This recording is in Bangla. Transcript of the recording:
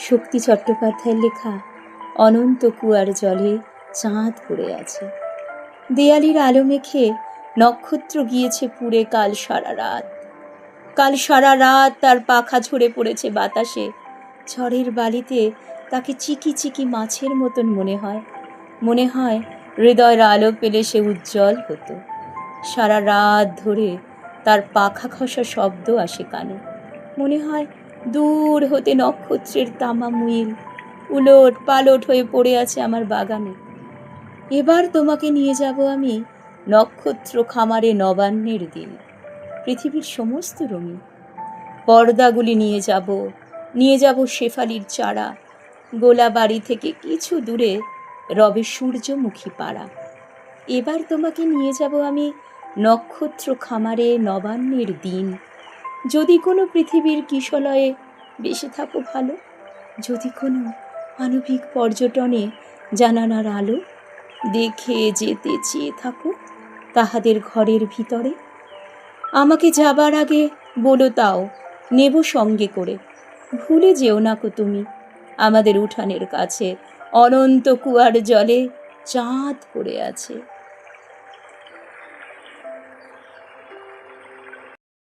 শক্তি চট্টোপাধ্যায়ের লেখা অনন্ত কুয়ার জলে চাঁদ পড়ে আছে। দেয়ালির আলো মেখে নক্ষত্র গিয়েছে পুড়ে কাল সারা রাত। কাল সারা রাত তার পাখা ঝরে পড়েছে বাতাসে। ঝড়ের বালিতে তাকে চিকি চিকি মাছের মতন মনে হয়। মনে হয় হৃদয়ের আলো পেলে সে উজ্জ্বল হতো। সারা রাত ধরে তার পাখা খসা শব্দ আসে কানে। মনে হয় দূর হতে নক্ষত্রের তামা মুইল, উলট পালট হয়ে পড়ে আছে আমার বাগানে। এবার তোমাকে নিয়ে যাব আমি নক্ষত্র খামারে নবান্নের দিন, পৃথিবীর সমস্ত রঙিন। পর্দাগুলি নিয়ে যাব নিয়ে যাব শেফালির চারা গোলা বাড়ি থেকে কিছু দূরে রবে সূর্যমুখী পাড়া। এবার তোমাকে নিয়ে যাব আমি নক্ষত্র খামারে নবান্নের দিন যদি কোনো পৃথিবীর কিশলয়ে বেশি থাকো ভালো, যদি কোনো মানবিক পর্যটনে জানানার আলো দেখে যেতে চেয়ে থাকো তাহাদের ঘরের ভিতরে। আমাকে যাবার আগে বলো তাও, নেব সঙ্গে করে। ভুলে যেও না কো তুমি, আমাদের উঠানের কাছে অনন্ত কুয়ার জলে চাঁদ পড়ে আছে।